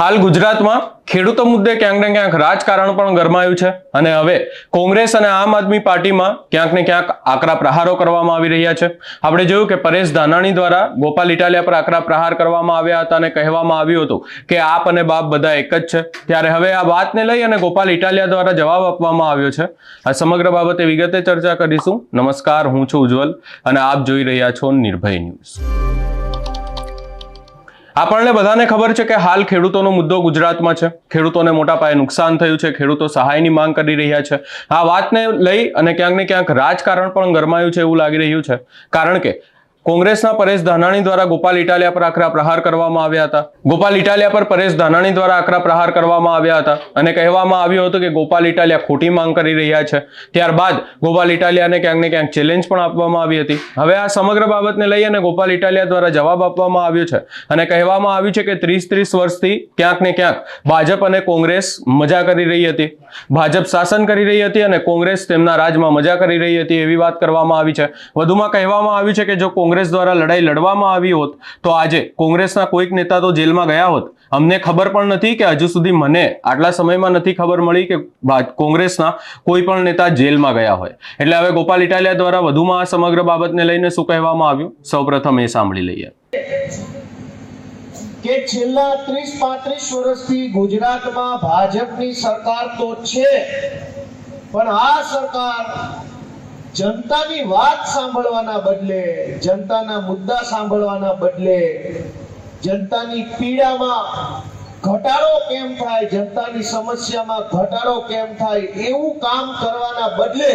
હાલ ગુજરાતમાં ખેડૂતો મુદ્દે ક્યાંક ને ક્યાંક રાજકારણ પણ ગરમાયું છે અને હવે કોંગ્રેસ અને આમ આદમી પાર્ટીમાં ક્યાંક ને ક્યાંક આકરા પ્રહારો કરવામાં આવી રહ્યા છે. આપણે જોયું કે પરેશ ધાનાણી દ્વારા ગોપાલ ઇટાલિયા પર આકરા પ્રહાર કરવામાં આવ્યા હતા અને કહેવામાં આવ્યું હતું કે આપ અને બાપ બધા એક જ છે. ત્યારે હવે આ વાતને લઈ અને ગોપાલ ઇટાલિયા દ્વારા જવાબ આપવામાં આવ્યો છે. આ સમગ્ર બાબતે વિગતે ચર્ચા કરીશું. નમસ્કાર, હું છું ઉજ્જવલ અને આપ જોઈ રહ્યા છો નિર્ભય ન્યૂઝ. આપણને બધાને ખબર છે કે હાલ ખેડૂતોનો મુદ્દો ગુજરાતમાં છે. ખેડૂતોને મોટા પાયે નુકસાન થયું છે. ખેડૂતો સહાયની માંગ કરી રહ્યા છે. આ વાતને લઈ અને ક્યાંક ને ક્યાંક રાજકારણ પણ ગરમાયું છે એવું લાગી રહ્યું છે. કારણ કે કોંગ્રેસના પરેશ ધાનાણી દ્વારા ગોપાલ ઇટાલિયા પર આકરા પ્રહાર કરવામાં આવ્યા હતા. ગોપાલ ઇટાલિયા પર પરેશ ધાનાણી દ્વારા આકરા પ્રહાર કરવામાં આવ્યા હતા. અને કહેવામાં આવ્યું હતું કે ગોપાલ ઇટાલિયા ખોટી માંગ કરી રહ્યા છે. ત્યારબાદ ગોપાલ ઇટાલિયાને ક્યાંક ને ક્યાંક ચેલેન્જ પણ આપવામાં આવી હતી. હવે આ સમગ્ર બાબતને લઈ અને ગોપાલ ઇટાલિયા દ્વારા જવાબ આપવામાં આવ્યો છે. અને કહેવામાં આવ્યું છે કે ત્રીસ ત્રીસ વર્ષથી ક્યાંક ને ક્યાંક ભાજપ અને કોંગ્રેસ મજા કરી રહી હતી. ભાજપ શાસન કરી રહી હતી અને કોંગ્રેસ તેમના રાજમાં મજા કરી રહી હતી એવી વાત કરવામાં આવી છે. વધુમાં કહેવામાં આવ્યું છે કે જો કોંગ્રેસ દ્વારા લડાઈ લડવામાં આવી હોત, તો આજે કોંગ્રેસના કોઈક નેતા તો જેલમાં ગયા હોત. અમને ખબર પણ નથી કે હજુ સુધી મને આટલા સમયમાં નથી ખબર મળી કે કોંગ્રેસના કોઈ પણ નેતા જેલમાં ગયા હોય. એટલે હવે ગોપાલ ઇટાલિયા દ્વારા વધુમાં આ સમગ્ર બાબતને લઈને શું કહેવામાં આવ્યું? સૌપ્રથમ એ સાંભળી લઈએ. કે છેલ્લા ત્રીસ પાંત્રીસ વર્ષથી ગુજરાતમાં ભાજપની સરકાર તો છે, પણ આ સરકાર જનતાની વાત સાંભળવાના બદલે, જનતાના મુદ્દા સાંભળવાના બદલે, જનતાની પીડામાં ઘટાડો કેમ થાય, જનતાની સમસ્યામાં ઘટાડો કેમ થાય, એવું કામ કરવાના બદલે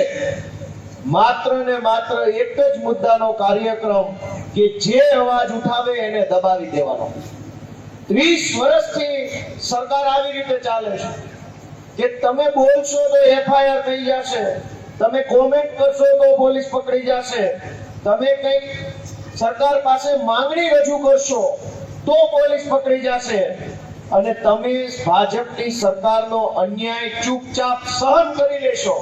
માત્ર ને માત્ર એક જ મુદ્દાનો કાર્યક્રમ કે જે અવાજ ઉઠાવે એને દબાવી દેવાનો. ત્રીસ વર્ષથી સરકાર આવી રીતે ચાલે છે. કે તમે બોલશો તો એફઆઈઆર થઈ જશે. તમે કોમેન્ટ કરશો તો પોલીસ પકડી જશે. તમે કંઈક સરકાર પાસે માંગણી રજૂ કરશો તો પોલીસ પકડી જશે. અને તમે ભાજપની સરકારનો અન્યાય ચૂપચાપ સહન કરી લેશો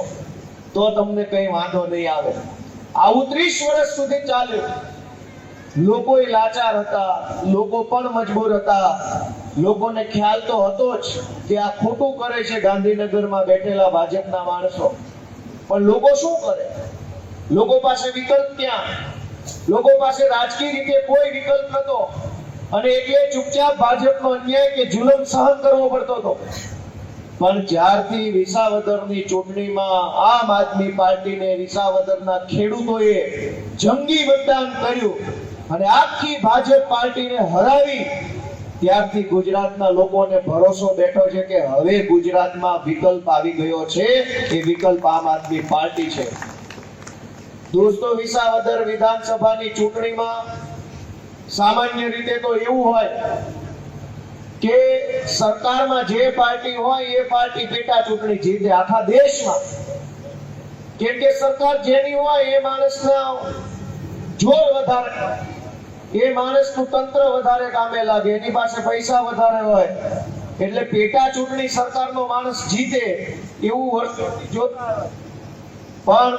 તો તમને કઈ વાંધો નહીં આવે. આવું ત્રીસ વર્ષ સુધી ચાલ્યું. લોકો લાચાર હતા, લોકો પણ મજબૂર હતા. લોકોને ખ્યાલ તો હતો જ કે આ ખોટું કરે છે ગાંધીનગરમાં બેઠેલા ભાજપના માણસો. પણ લોકો શું કરે? લોકો પાસે વિકલ્પ ક્યાં લોકો પાસે રાજકીય રીતે કોઈ વિકલ્પ નતો. અને એટલે ચૂપચાપ ભાજપનો અન્યાય કે જુલમ સહન કરવો પડતો હતો. પણ જ્યારથી વિસાવદરની ચૂંટણીમાં આમ આદમી પાર્ટીને વિસાવદરના ખેડૂતોએ જંગી મતદાન કર્યું અને આખી ભાજપ પાર્ટીને હરાવી ત્યારથી ગુજરાતના લોકોને ભરોસો બેઠો છે કે હવે ગુજરાતમાં વિકલ્પ આવી ગયો છે. એ વિકલ્પ આમ આદમી પાર્ટી છે. દોસ્તો, વિસાવદર વિધાનસભાની ચૂંટણીમાં સામાન્ય રીતે તો એવું હોય કે સરકારમાં જે પાર્ટી હોય એ પાર્ટી પેટા ચૂંટણી જીતે. આખા દેશમાં. કેમ કે સરકાર જેની હોય એ માણસના જોર વધારે. એ માણસનું તંત્ર વધારે કામે લાગે, એની પાસે પૈસા વધારે હોય, એટલે પેટા ચૂંટણી સરકારનો માણસ જીતે એવું પણ જોતા માં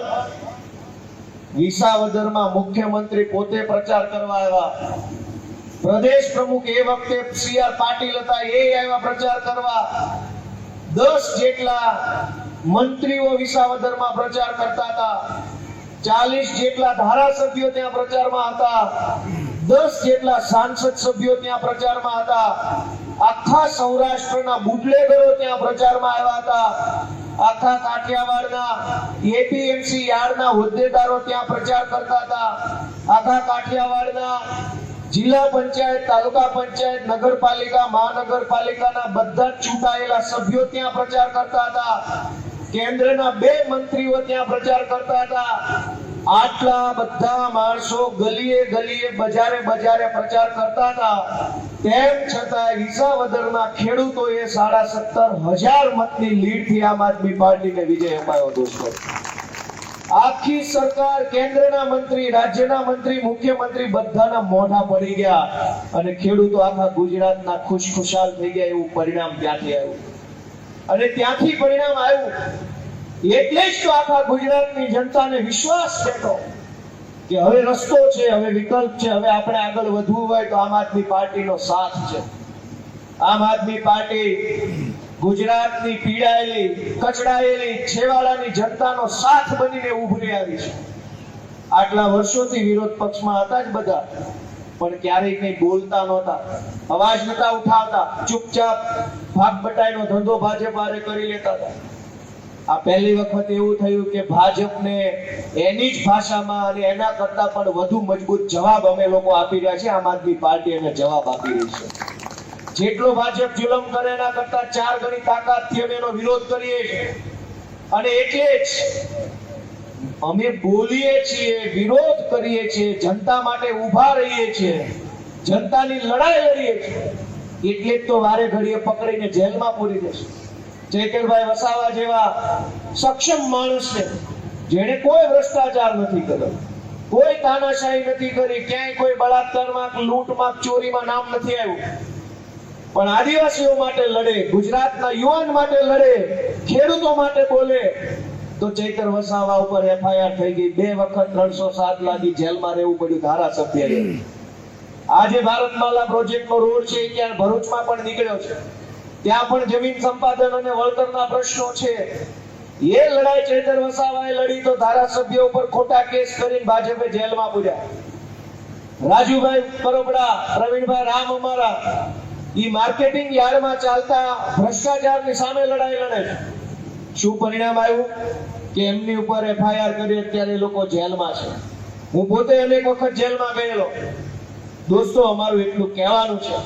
વિસાવદરમાં મુખ્યમંત્રી પોતે પ્રચાર કરવા આવ્યા. પ્રદેશ પ્રમુખ એ વખતે સી આર પાટીલ હતા, એ આવ્યા પ્રચાર કરવા. દસ જેટલા મંત્રીઓ વિસાવદરમાં પ્રચાર કરતા હતા. ચાલીસ જેટલા ધારાસભ્યો ત્યાં પ્રચારમાં હતા. દસ જેટલા સાંસદ સભ્યો ત્યાં પ્રચારમાં હતા. આખા સૌરાષ્ટ્રના બુટલેગરો ત્યાં પ્રચારમાં આવ્યા હતા. આખા કાઠિયાવાડના એપીએમસી યાર્ડના હોદ્દેદારો ત્યાં પ્રચાર કરતા હતા. આખા કાઠિયાવાડના જિલ્લા પંચાયત, તાલુકા પંચાયત, નગરપાલિકા, મહાનગરપાલિકાના બધા ચૂંટાયેલા સભ્યો ત્યાં પ્રચાર કરતા હતા. કેન્દ્રના બે મંત્રીઓ ત્યાં પ્રચાર કરતા હતા. આટલા બધા માણસો ગલીએ ગલીએ, બજારે બજારે પ્રચાર કરતા હતા. તેમ છતાં વિસાવદરના ખેડૂતોએ સાડા સત્તર હજાર મતની લીડથી આમ આદમી પાર્ટીને વિજય અપાયો દોસ્તો. આખી સરકાર કેન્દ્રના મંત્રી, રાજ્યના મંત્રી, મુખ્યમંત્રી બધાના મોઢા પડી ગયા અને ખેડૂતો આખા ગુજરાતના ખુશખુશાલ થઈ ગયા એવું પરિણામ ત્યાંથી આવ્યું. અને ત્યાંથી પરિણામ આવ્યું. એટલે જ તો આખા ગુજરાતની જનતાને વિશ્વાસ બેઠો કે હવે રસ્તો છે, હવે વિકલ્પ છે, હવે આપણે આગળ વધવું હોય તો આમ આદમી પાર્ટીનો સાથ છે. આમ આદમી પાર્ટી ગુજરાતની પીડાયેલી, કચડાયેલી, છેવાડાની જનતાનો સાથ બનીને ઉભરી આવી છે. આટલા વર્ષોથી વિરોધ પક્ષમાં હતા જ બધા, પણ ક્યારેય કંઈ બોલતા નહોતા, અવાજ નતા ઉઠાવતા, ચૂપચાપ ભાગ બટાઈનો ધંધો ભાજપ કરી લેતા હતા. આ પહેલી વખત એવું થયું કે ભાજપને એની જ ભાષામાં અને એના કરતા પણ વધુ મજબૂત જવાબ અમે લોકો આપી રહ્યા છે આમ આદમી પાર્ટી એને જવાબ આપી રહી છે. જેટલો ભાજપ જુલમ કરે એના કરતા ચાર ગણી તાકાતથી અમે એનો વિરોધ કરીએ અને એટલે જ અમે બોલીએ છીએ, વિરોધ કરીએ છીએ, જનતા માટે ઊભા રહીએ છીએ, જનતાની લડાઈ લડીએ છીએ. એટલે જ તો વારે ઘડીએ પકડીને જેલમાં પૂરી દેશે. જયકરભાઈ વસાવા જેવા સક્ષમ માણસને જેણે કોઈ ભ્રષ્ટાચાર નથી કર્યો. કોઈ તાનાશાહી નથી કરી, ક્યાંય કોઈ બળાત્કારમાં લૂંટમાં ચોરીમાં નામ નથી આવ્યું. પણ આદિવાસીઓ માટે લડે, ગુજરાતના યુવાન માટે લડે, ખેડૂતો માટે બોલે, તો ચૈતર વસાવા ઉપર એફઆઈઆર થઈ ગઈ. બે વખત ત્રણસો સાત લાગી જેલમાં રહેવું પડ્યું ધારાસભ્ય આજે ભારતમાલા પ્રોજેક્ટનો રોડ છે ક્યાં ભરૂચમાં પણ નીકળ્યો છે. ત્યાં પણ જમીન સંપાદન અને વળતરના પ્રશ્નો છે. એ લડાઈ ચેતર વસાવાએ લડી તો ધારાસભ્ય ઉપર ખોટા કેસ કરીને ભાજપે જેલમાં પૂર્યા. રાજુભાઈ પરોબડા પ્રવીણભાઈ રામ અમારા, ઈ માર્કેટિંગ યાર્ડમાં ચાલતા ભ્રષ્ટાચારની સામે લડાઈ લડે શું પરિણામ આવ્યું? કે એમની ઉપર એફઆઈઆર કરી અત્યારે લોકો જેલમાં છે. હું પોતે અનેક વખત જેલમાં ગયેલો. દોસ્તો, અમારું એટલું કહેવાનું છે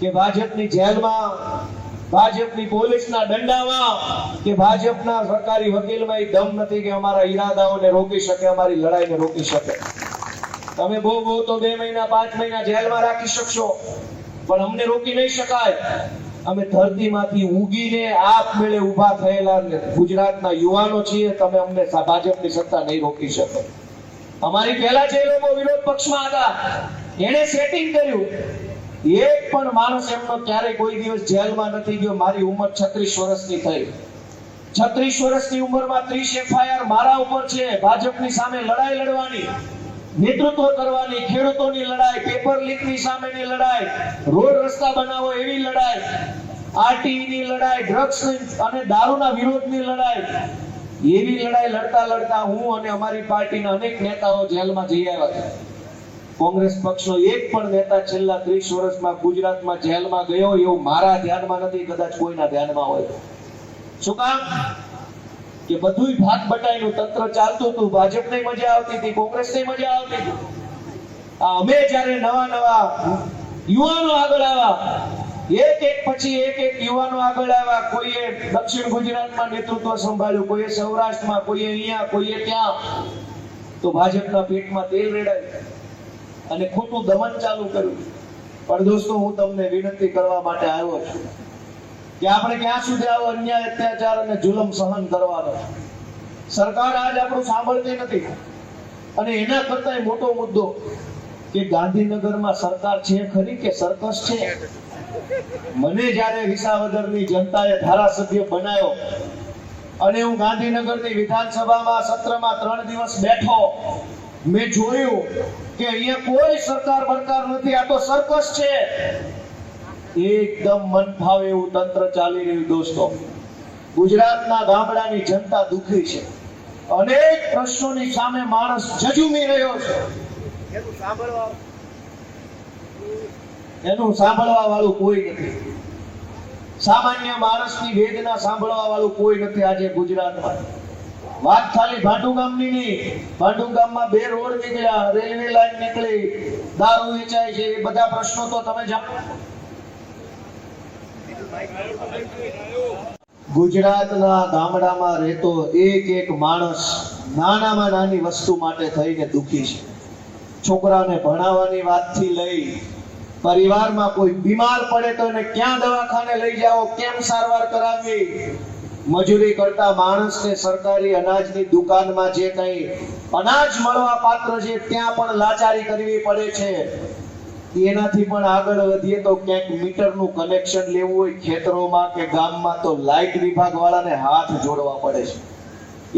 કે ભાજપની જેલમાં ભાજપની પોલીસના દંડામાં કે ભાજપના સરકારી વકીલમાં એ દમ નથી કે અમારા ઈરાદાઓને રોકી શકે, અમારી લડાઈને રોકી શકે. તમે બહુ બહુ તો બે મહિના, પાંચ મહિના જેલમાં રાખી શકશો, પણ અમને રોકી નહીં શકાય. અમે ધરતીમાંથી ઉગીને આપમેળે ઊભા થયેલા ગુજરાતના યુવાનો છીએ, તમે અમને ભાજપની સત્તા નહીં રોકી શકો. અમારી પહેલા જે લોકો વિરોધ પક્ષમાં હતા. એને સેટિંગ કર્યું. એક પણ માણસ એમનો ક્યારેય કોઈ દિવસ જેલમાં નથી ગયો, મારી ઉંમર 36 વર્ષની થઈ. 36 વર્ષની ઉંમરમાં 30 એફઆઈઆર મારા ઉપર છે, ભાજપની સામે લડાઈ લડવાની, નેતૃત્વ કરવાની, ખેડૂતોની લડાઈ પેપર લીકની સામેની લડાઈ, રોડ રસ્તા બનાવો એવી લડાઈ, આરટીઈની લડાઈ ડ્રગ્સ અને દારૂના વિરોધની લડાઈ, એવી લડાઈ લડતા લડતા હું અને અમારી પાર્ટીના અનેક નેતાઓ જેલમાં જઈ આવ્યા છે. કોંગ્રેસ પક્ષનો એક પણ નેતા છેલ્લા 30 વર્ષમાં ગુજરાતમાં જેલમાં ગયો એવું મારા ધ્યાનમાં નથી, કદાચ કોઈના ધ્યાનમાં હોય શું કામ? કે બધું ભાગ બટાઈનું તંત્ર ચાલતું હતું. ભાજપને મજા આવતી હતી, કોંગ્રેસને મજા આવતી હતી. અમે જ્યારે નવા નવા યુવાનો આગળ આવ્યા, એક એક પછી એક એક યુવાનો આગળ આવ્યા, કોઈએ દક્ષિણ ગુજરાતમાં નેતૃત્વ સંભાળ્યું, કોઈએ સૌરાષ્ટ્રમાં, કોઈએ અહીંયા, કોઈએ ત્યાં, તો ભાજપના પેટમાં તેલ રેડાયું. અને ખોટું દમન ચાલુ કર્યું. પણ દોસ્તો, હું તમને વિનંતી કરવા માટે આવ્યો છું કે આપણે ક્યાં સુધી આવો અન્યાય, અત્યાચાર અને જુલમ સહન કરવાનો? સરકાર આજ આપણું સાંભળતી નથી. અને એના કરતા મોટો મુદ્દો કે ગાંધીનગરમાં સરકાર છે ખરી કે સર્કસ છે? મને જ્યારે વિસાવદરની જનતાએ ધારાસભ્ય બનાવ્યો અને હું ગાંધીનગરની વિધાનસભામાં સત્રમાં ત્રણ દિવસ બેઠો મેં જોયું કે અહીંયા કોઈ સરકાર બરકાર નથી. આ તો સરકસ છે. એકદમ મન એવું તંત્ર ચાલી રહ્યું દોસ્તો. ગુજરાતના ગામડાની જનતા દુખી છે. અનેક પ્રશ્નોની સામે માણસ જજુમી રહ્યો છે. એનું સાંભળવા વાળું કોઈ નથી. સામાન્ય માણસની વેદના સાંભળવા વાળું કોઈ નથી આજે ગુજરાતમાં. વાત ખાલી ભાંડુ ગામની નહીં. ભાંડુ ગામમાં બે રોડ નીકળ્યા, રેલવે લાઈન નીકળી, દારૂ વેચાય છે, એ બધા પ્રશ્નો તો તમે જાણો. ગુજરાતના ગામડામાં રહેતો એક એક માણસ નાનામાં નાની વસ્તુ માટે થઈને દુખી છે. છોકરાને ભણાવવાની વાતથી લઈ પરિવારમાં કોઈ બીમાર પડે તો એને ક્યાં દવાખાને લઈ જાઓ, કેમ સારવાર કરાવવી? મજૂરી કરતા માણસને સરકારી અનાજની દુકાનમાં જે કંઈ અનાજ મળવા પાત્ર છે, ત્યાં પણ લાચારી કરવી પડે છે. એનાથી પણ આગળ વધીએ તો ક્યાંક મીટરનું કનેક્શન લેવું હોય, ખેતરોમાં કે ગામમાં, તો લાઇટ વિભાગ વાળાને હાથ જોડવા પડે છે.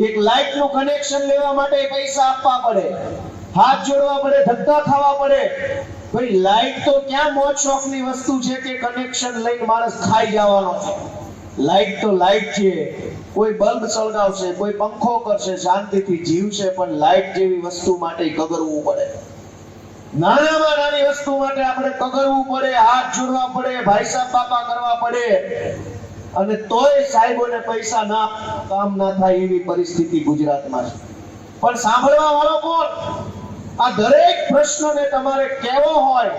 એક લાઇટનું કનેક્શન લેવા માટે પૈસા આપવા પડે. હાથ જોડવા પડે, ધક્કા ખાવા પડે. ભાઈ, લાઇટ તો ક્યાં મોજ શોખની વસ્તુ છે કે કનેક્શન લઈને માણસ ખાઈ જવાનો છે? લાઈટ તો લાઈટ છે. કોઈ બલ્બ સળગાવશે, કોઈ પંખો કરશે, શાંતિથી જીવશે, પણ લાઈટ જેવી વસ્તુ માટે કગરવું પડે. નાનામાં નાની વસ્તુ માટે આપણે કગરવું પડે, હાથ જોડવા પડે, ભાઈ સાહેબ બાપા કરવા પડે. અને તોય સાહેબોને પૈસા ના, કામ ના થાય એવી પરિસ્થિતિ ગુજરાતમાં છે. પણ સાંભળવા વાળો કોણ? આ દરેક પ્રશ્નને તમારે કેવો હોય.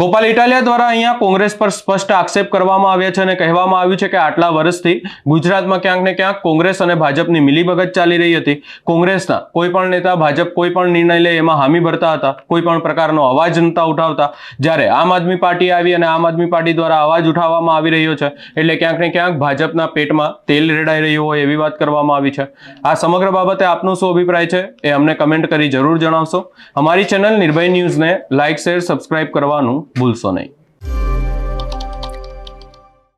ગોપાલ ઇટાલિયા દ્વારા અહીંયા કોંગ્રેસ પર સ્પષ્ટ આક્ષેપ કરવામાં આવ્યા છે અને કહેવામાં આવ્યું છે કે આટલા વર્ષથી ગુજરાતમાં ક્યાંક ને ક્યાંક કોંગ્રેસ અને ભાજપની મિલીભગત ચાલી રહી હતી. કોંગ્રેસના કોઈ પણ નેતા, ભાજપ કોઈ પણ નિર્ણય લે એમાં હામી ભરતા હતા. કોઈ પણ પ્રકારનો અવાજ નતા ઉઠાવતા. જ્યારે આમ આદમી પાર્ટી આવી અને આમ આદમી પાર્ટી દ્વારા અવાજ ઉઠાવવામાં આવી રહ્યો છે, એટલે ક્યાંક ને ક્યાંક ભાજપના પેટમાં તેલ રેડાઈ રહ્યું હોય એવી વાત કરવામાં આવી છે. આ સમગ્ર બાબતે આપનો શું અભિપ્રાય છે એ અમને કમેન્ટ કરી જરૂર જણાવશો. અમારી ચેનલ નિર્ભય ન્યૂઝને લાઇક શેર, સબસ્ક્રાઇબ કરવાનું ભૂલશો નહીં